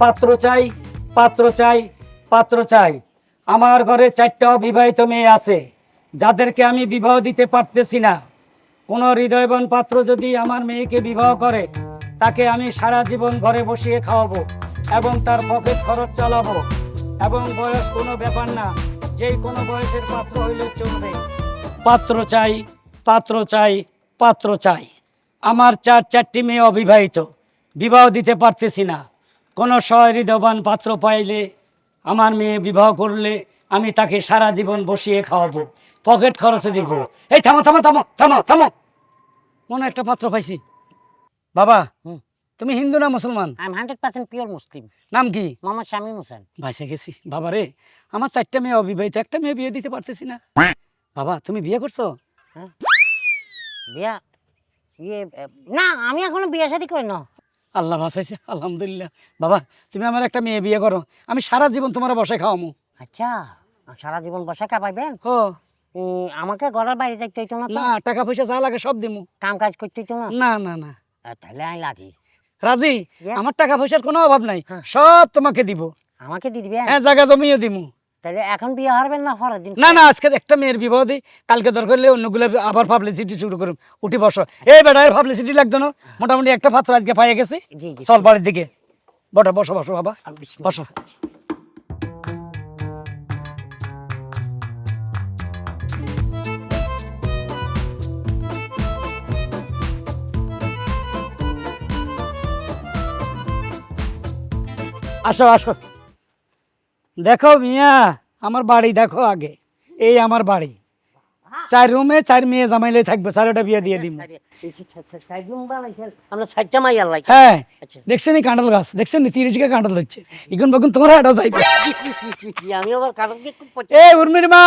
পাত্র চাই পাত্র চাই পাত্র চাই। আমার ঘরে চারটা অবিবাহিত মেয়ে আছে, যাদেরকে আমি বিবাহ দিতে পারতেছি না। কোনো হৃদয়বান পাত্র যদি আমার মেয়েকে বিবাহ করে, তাকে আমি সারা জীবন ঘরে বসিয়ে খাওয়াবো এবং তার পকেট খরচ চালাবো এবং বয়স কোনো ব্যাপার না যেই কোনো বয়সের পাত্র হইলে চলবে। পাত্র চাই পাত্র চাই পাত্র চাই। আমার চার, চারটি মেয়ে অবিবাহিত, বিবাহ দিতে পারতেছি না। কোনো সহৃদবান পাত্র পাইলে আমার মেয়ে বিবাহ করলে আমি তাকে সারা জীবন বসিয়ে খাওয়াবো পকেট খরচে দিব। এই থামো থামো থামো থামো থামো। মনে একটা পাত্র পাইছি। বাবা। তুমি হিন্দু না মুসলমান? I am hundred percent pure Muslim নাম কি? মোহাম্মদ শামীম হোসেন। ভাইসে গেছি। বাবা রে আমার চারটা মেয়ে অবিবাহিত একটা মেয়ে বিয়ে দিতে পারতেছি না। বাবা তুমি বিয়ে করছ? বিয়া ইয়ে না আমি এখনও বিয়ে শাদী করি না আল্লাহ বাসাইছে আলহামদুলিল্লাহ। বাবা তুমি আমার একটা মেয়ে বিয়ে করো আমি সারা জীবন তোমার বসে খাওয়ামু। আচ্ছা সারা জীবন বসে কাপাইবেন ও আমাকে ঘরের বাইরে যাইতে হইতো না না টাকা পয়সা যা লাগে সব দিমু। কাম কাজ করতে হইতো না? না না না। তাহলে আমি লাজি রাজি? আমার টাকা পয়সার কোনো অভাব নাই। হ্যাঁ। সব তোমাকে দিব। আমাকে দিয়ে দিবে হ্যাঁ জায়গা জমিও দিমু। তাহলে এখন বিয়ে হারবেন না পরের দিন? না না আজকে একটা মেয়ের বিবাহ দিই। কালকে দরকার হলে অন্যগুলো আবার পাবলিসিটি শুরু করুন। উঠি বসো। এই বেটা এর পাবলিসিটি লাগতো না। মোটামুটি একটা পাত্র আজকে পাইয়ে গেছি। চল বাড়ির দিকে। বটা বসো বসো বাবা। বসো। আসো আসো। দেখো মিয়া আমার বাড়ি দেখো আগে। এই আমার বাড়ি। চার রুমে চার মেয়ে জামাইলে থাকবে চারোটা বিয়ে দিয়ে দিব। আমরা চারটা মাই আল্লাহ হ্যাঁ দেখছেন এই কাঁঠাল গাছ? দেখছেন নি? তিরিশ টাকা কাঁঠাল হচ্ছে এখন বকুন তোমার যাইবে। আমি আবার এ উর্মির মা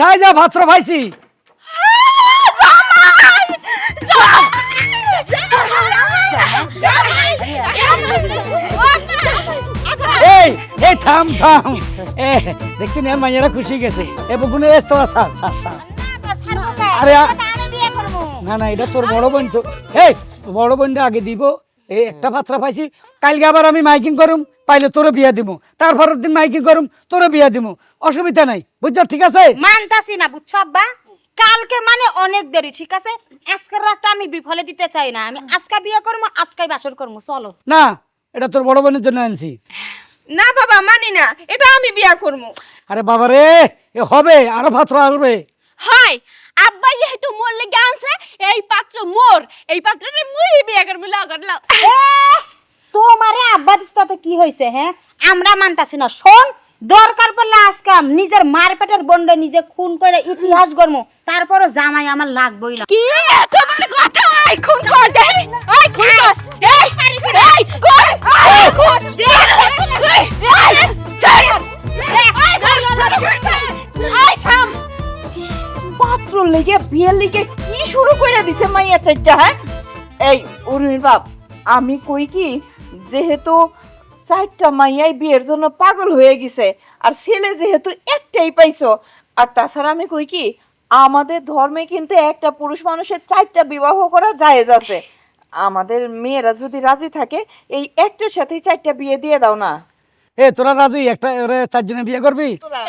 সাইজা ভাত্র ভাইছি। এই এই থাম থাম। এ দেখছেন এ খুশি গেছে। এ, বকুনে, এ তো সার সার সার আরে না না, এটা তোর বড় বোন, তো এই, বড় বোনটা আগে দিব। এই একটা পাত্রা পাইছি। কালকে আবার আমি মাইকিং করুম, পাইলে তোরে বিয়া দিব তারপরের দিন মাইকিং করুম, তোরে বিয়া দিব অসুবিধা নাই, বুঝছ, ঠিক আছে? মানতাছি না, বুঝছ, আব্বা? কালকে মানে অনেক দেরি ঠিক আছে? আজকের রাতটা আমি বিফলে দিতে চাই না। আমি আজকে বিয়ে করব আজকাই বাসর করব চলো। না এটা তোর বড় বোনের জন্য আনছি। না বাবা মানি না এটা আমি বিয়ে করব। আরে বাবা রে এ হবে আরও পাত্র আসবে হয় আব্বা যেহেতু মোর লেগে আনছে এই পাত্র মোর এই পাত্রটা মুই বিয়ে করবি লগর লাও। তোমারে আব্বা দিস্তাতে কি হয়েছে হ্যাঁ? আমরা মানতাছি না শোন দরকার পড়লে আজকে নিজের মার পেটের বন্ডে নিজে খুন করে ইতিহাস গড়মু। তারপরও জামাই আমার লাগবই না। কি? তোমার কথা আই খুন কর দে। আই খুন কর। এই এই কর। আই খুন এই এই চল। আই থাম পাত্র লেগে বিয়ের লেগে কি শুরু করে দিছে মাইয়া হ্যাঁ? এই বাপ আমি কই কি যেহেতু চারটা মাইয়াই বিয়ের জন্য পাগল হয়ে গেছে। আর ছেলে যেহেতু একটাই পাইছো। আর তাছাড়া আমি কই কি আমাদের ধর্মে কিন্তু একটা পুরুষ মানুষের চারটা বিবাহ করা জায়েজ আছে। আমাদের মেয়েরা যদি রাজি থাকে এই একটার সাথেই চারটা বিয়ে দিয়ে দাও না। এ তোরা রাজি? একটা ওরে চারজনে বিয়ে করবি?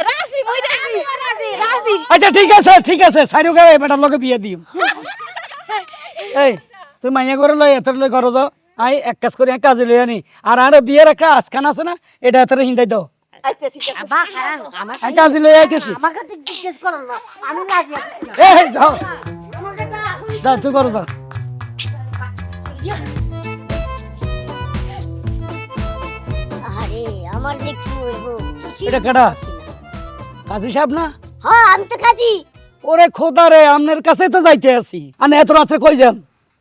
রাজি মুই রাজি। রাজি আচ্ছা ঠিক আছে ঠিক আছে সাইরু গায়ে বেটার লোকে বিয়ে দিম। এই তুই মাইয়া করে লই এত লই ঘর যাও আই এক কাজ করি এক কাজে লই আনি আর আর বিয়ের একটা আজখান আছে না এটা এত হিন্দাই দাও। আচ্ছা ঠিক আছে। আব্বা কারণ আমার এক কাজে লই আইতেছি। আমার কাছে জিজ্ঞেস করো না আমি যাও। যাও তুই করো যাও। আরে আমার যে হইবো এটা কেডা? কাজী সাহেব না? হ্যাঁ আমি তো কাজী। ওরে খোদা রে আপনার কাছে তো যাইতে আছি আর এত রাত্রে কই যান?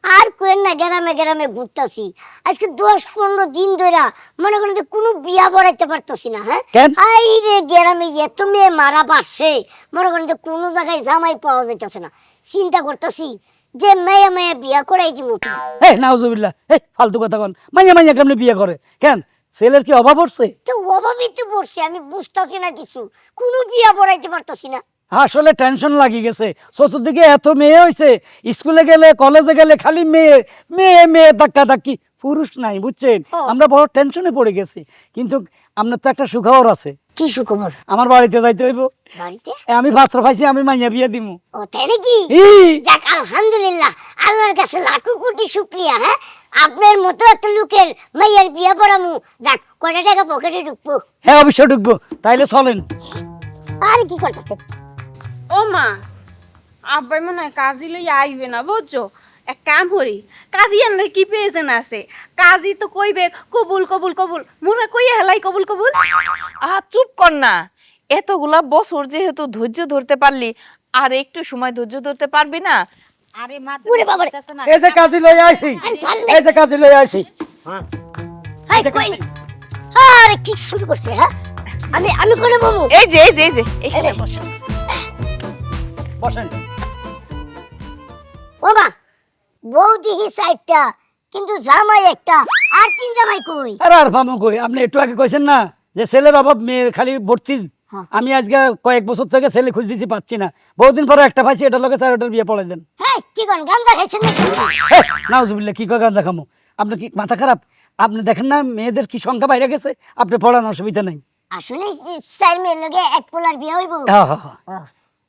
আর কোয়েন না গ্রামে গ্রামে ঘুরতাছি। আজকে দশ পনেরো দিন ধরে মনে করেন যে কোনো বিয়া বড়াইতে পারতাছি না হ্যাঁ? আই রে গ্রামে এত মেয়ে মারা পাচ্ছে মনে করেন যে কোনো জায়গায় জামাই পাওয়া যাইতেছে না। চিন্তা করতেছি যে মেয়ে মেয়ে বিয়া করাই দিব এই নাউজুবিল্লাহ এই ফালতু কথা কন। মাইয়া মাইয়া কেমনে বিয়ে করে? কেন? ছেলের কি অভাব পড়ছে? তো অভাবই তো পড়ছে আমি বুঝতাছি না কিছু। কোনো বিয়া বড়াইতে পারতাছি না। আসলে টেনশন লাগি গেছে। চতুর্দিকে এত মেয়ে হয়েছে স্কুলে গেলে কলেজে গেলে খালি মেয়ে মেয়ে মেয়ে ধাক্কা ধাক্কি। পুরুষ নাই বুঝছেন? আমরা বড় টেনশনে পড়ে গেছি। কিন্তু আপনার তো একটা সুখবর আছে। কি সুখবর? আমার বাড়িতে যাইতে হইব। বাড়িতে? আমি পাত্র পাইছি আমি মাইয়া বিয়ে দিমু। ও তাই নাকি যাক আলহামদুলিল্লাহ আল্লাহর কাছে লাখো কোটি শুক্রিয়া হ্যাঁ? আপনার মতো একটা লোকের মাইয়ার বিয়ে পড়ামু। যাক কয়টা টাকা পকেটে ঢুকবো? হ্যাঁ অবশ্যই ঢুকবো। তাইলে চলেন। আর কি করতেছেন? ও মা আব্বাই মনে হয় কাজী লই আইবে না বুঝছ? এক কাম করি কাজী আনলে কি পেয়েছেন আছে? কাজী তো কইবে কবুল কবুল কবুল। মোরা কইয়া হেলাই কবুল কবুল। আহ চুপ কর না। এতগুলা বছর যেহেতু ধৈর্য ধরতে পারলি আর একটু সময় ধৈর্য ধরতে পারবি না? আরে মা ওরে বাবারে। এই যে কাজে লই আসি এই যে কাজে লই আসি হাই কই আরে কি শুরু করছে হ্যাঁ? আমি আমি করে বাবু এই যে এই যে এই যে এখানে বসো। বসেন। ও মা বউ দিহি সাইডটা কিন্তু জামাই একটা। আর তিন জামাই কই? আরে আর ভামো কই? আপনি একটু আগে কইছেন না যে ছেলের অভাব মেয়ের খালি ভর্তি। হ্যাঁ। আমি আজকে কয়েক বছর থেকে ছেলে খুঁজ দিছি পাচ্ছি না। বহুদিন পরে একটা পাইছি এটা লোকে স্যার ওটার বিয়ে পড়াই দেন। হ্যাঁ কি কোন গান্দা খাইছেন নাকি? নাউজুবিল্লাহ কি কয় গাঁজা খামো? আপনার কি মাথা খারাপ? আপনি দেখেন না মেয়েদের কি সংখ্যা বাইরে গেছে? আপনি পড়ান অসুবিধা নাই। আসলে চার মেয়ের লগে এক পোলার বিয়ে হইব। হ্যাঁ হ্যাঁ হ্যাঁ।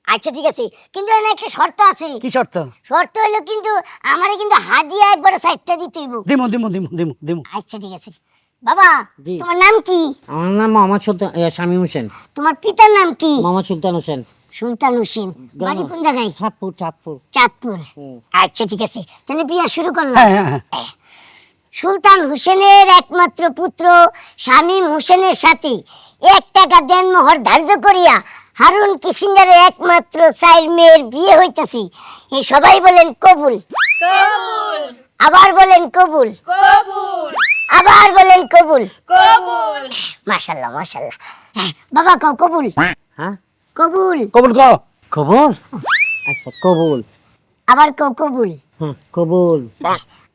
আচ্ছা ঠিক আছে। কিন্তু এনে একটা শর্ত আছে। কি শর্ত? শর্ত হইল কিন্তু আমারে কিন্তু হাদিয়া একবার সাইডটা দিতে হইব। দিমু দিমু দিমু দিমু দিমু। আচ্ছা ঠিক আছে। বাবা জি। তোমার নাম কি? আমার নাম মোহাম্মদ সুলতান এ, শামীম হোসেন। তোমার পিতার নাম কি? মোহাম্মদ সুলতান হোসেন। সুলতান হোসেন। বাড়ি কোন জায়গায়? চাঁদপুর চাঁদপুর। চাঁদপুর। আচ্ছা ঠিক আছে। তাহলে বিয়া শুরু করলাম। হ্যাঁ হ্যাঁ হ্যাঁ। সুলতান হোসেনের একমাত্র পুত্র শামীম হোসেনের সাথে এক টাকা দেন মোহর ধার্য করিয়া হারুন কিসিঙ্গারের একমাত্র চার মেয়ের বিয়ে হইতাছি। সবাই বলেন কবুল। আবার বলেন কবুল। আবার বলেন কবুল। মাশাল্লাহ মাশাল্লাহ। হ্যাঁ, বাবা কও কবুল। হ্যাঁ? কবুল। কবুল কও। কবুল? আচ্ছা কবুল। আবার কও কবুল। হ্যাঁ কবুল।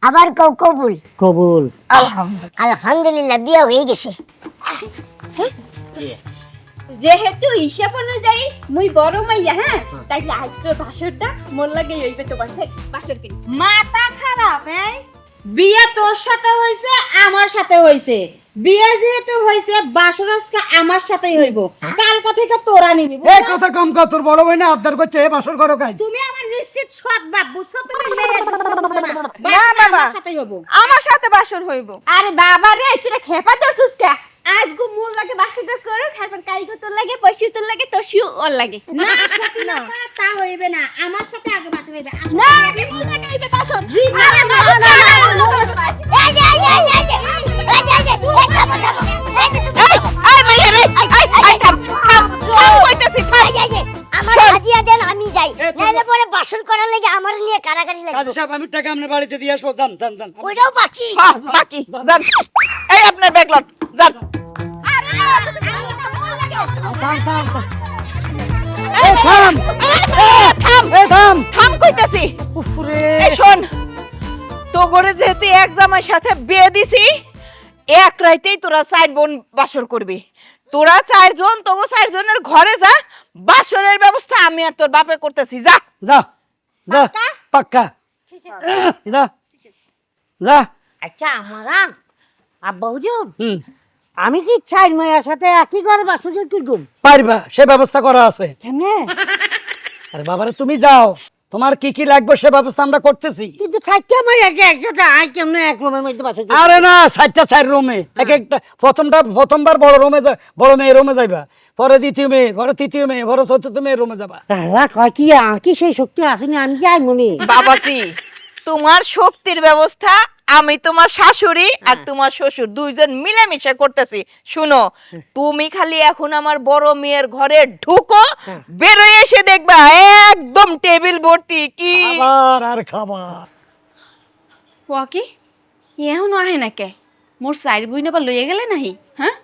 আবার কও কবুল। কবুল। আলহামদুলিল্লাহ বিয়ে হয়ে গেছে। যেহেতু হিসাব অনুযায়ী মুই বড় মাইয়া হ্যাঁ? তাই আজকে বাসরটা মোর লাগে হইবে তোমার বাসর কিনি। মাথা খারাপ হ্যাঁ? বিয়ে তোর সাথে হয়েছে আমার সাথে হয়েছে বিয়ে যেহেতু হয়েছে বাসর আজকে আমার সাথেই হইব। কালকা থেকে তোরা নিবি এই কথা কম কর তোর বড় ভাই না আবদার করছে এ বাসর করো কাজ। তুমি আমার নিশ্চিত সৎ বাপ বুঝছ? তুমি মেয়ে না, বাবা। আমার সাথেই হব আমার সাথে বাসর হইব। আরে বাবা রে তুই খেপা দছুস কে? আজ গো মোর লাগে বাসরটা করো খাবার কালকে তোর লাগে পয়সি তোর লাগে তসিও ওর লাগে না না তা হইবে না আমার সাথে আগে বাসু হইবে না মোর লাগে হইবে বাসর আরে না, না, না, কাজী লাগবে সাহেব আমি টাকা আপনার বাড়িতে দিয়ে আসব যান যান যান ওইটাও বাকি হ্যাঁ বাকি যান এই আপনার যান আরে মোর লাগে থাম থাম থাম থাম থাম থাম থাম কইতাছি এই শোন তো যেহেতু এক জামার সাথে বিয়ে দিছি এক রাইতেই তোরা চার বোন বাসর করবি তোরা চারজন চারজনের ঘরে যা বাসরের ব্যবস্থা আমি আর তোর বাপে করতেছি যা যা যা পাক্কা? যা যা। আচ্ছা আমারা আব্বা হুজুর হুম। আমি কি চাই মায়ের সাথে একই ঘরে বাসুকে কি পারবা সে ব্যবস্থা করা আছে। কেমনে? আরে বাবারে তুমি যাও। তোমার কি কি লাগবে সে ব্যবস্থা আমরা করতেছি? কিন্তু চারটা মাইয়াকে একসাথে আই কেমনে এক রুমের মধ্যে করব? আরে না চারটা চার রুমে। এক একটা প্রথমটা প্রথমবার বড় রুমে বড় মেয়ে রুমে যাইবা। পরে দ্বিতীয় মেয়ে পরে তৃতীয় মেয়ে পরে চতুর্থ মেয়ে রুমে যাবা। দাদা কয় কি কি সেই শক্তি আসেনি আমি কি আইমনি বাবাজি তোমার শক্তির ব্যবস্থা আমি তোমার শাশুড়ি আর তোমার শ্বশুর দুইজন মিলেমিশে করতেছি। শুনো তুমি খালি এখন আমার বড় মেয়ের ঘরে ঢুকো বেরোয় এসে দেখবা টেবিল ভর্তি কি? খাবার আর খাবার। ওয়াকি এখনও আহে না কে? মোর সাইড বুঝ না লইয়া গেলে নাহি? হ্যাঁ?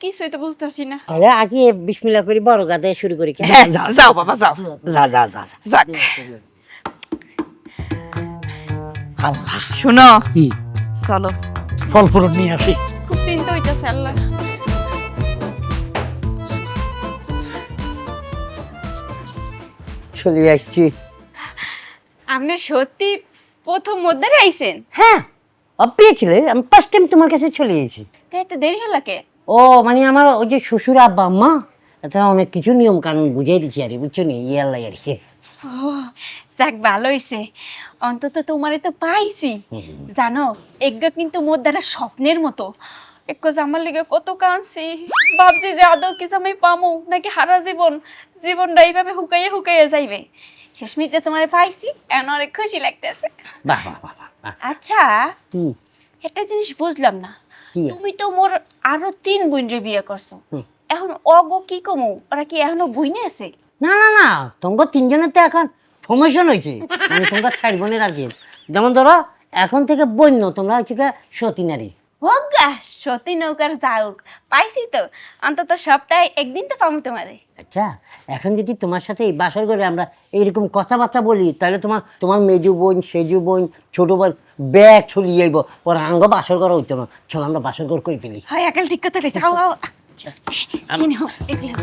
কিছুই তো বুঝতেছি না। আরে আগে বিসমিল্লাহ করি বড় গাদে শুরু করি কি? হ্যাঁ যাও বাবা যাও। যা যা যা যা। যাক। আল্লাহ। শুনো। হুম চলো। ফল ফুরুট নিয়ে আসি। খুব চিন্তা হইতেছে আল্লাহ। চলে আসছি। আপনি সত্যি প্রথম মধ্যে আইছেন? হ্যাঁ অপ্রিয় আমি ফার্স্ট টাইম তোমার কাছে চলে এসেছি তাই তো দেরি হলো কে? ও মানে আমার ওই যে শ্বশুর আব্বা আম্মা তারা অনেক কিছু নিয়ম কানুন বুঝিয়ে দিচ্ছি আর বুঝছ নি? ইয়ে আল্লাহ আর কি। ও যাক ভালো হইছে। অন্তত তোমারে তো পাইছি। জানো এগুলো কিন্তু মোর দ্বারা স্বপ্নের মতো। একজ আমার লেগে কত কাঁদছি। ভাবছি যে আদৌ কিছু আমি পামু নাকি হারা জীবন। জীবনটা এইভাবে হুকাইয়ে হুকাইয়ে যাইবে। শেষমেশ যে তোমারে পাইছি এখন অনেক খুশি লাগতেছে। বাহ বাহ বাহ আচ্ছা কি? একটা জিনিস বুঝলাম না। কি? তুমি তো মোর আরও তিন বোনরে বিয়ে করছ। হুম। এখন অগো কি কমু? ওরা কি এখনও বইনে আছে? না না না তোমার তিনজনের তো এখন প্রমোশন হয়েছে। মানে তোমরা চার বোনের আর কি যেমন ধরো এখন থেকে বন্য তোমরা হচ্ছে গিয়ে সতী নারী। হোগা সতী নৌকার যাওক পাইছি তো অন্তত সপ্তাহে একদিন তো পাবো তোমারে। আচ্ছা এখন যদি তোমার সাথে এই বাসর করে আমরা এইরকম কথাবার্তা বলি তাহলে তোমার তোমার মেজু বোন সেজু বোন ছোট বোন ব্যাগ ছড়িয়ে যাইব ওর আঙ্গ বাসর করা হইতো না। চল আমরা বাসর করে কই ফেলি? হয় একাল ঠিক কথা কইছে। আও আও। এই নাও, এগুলো।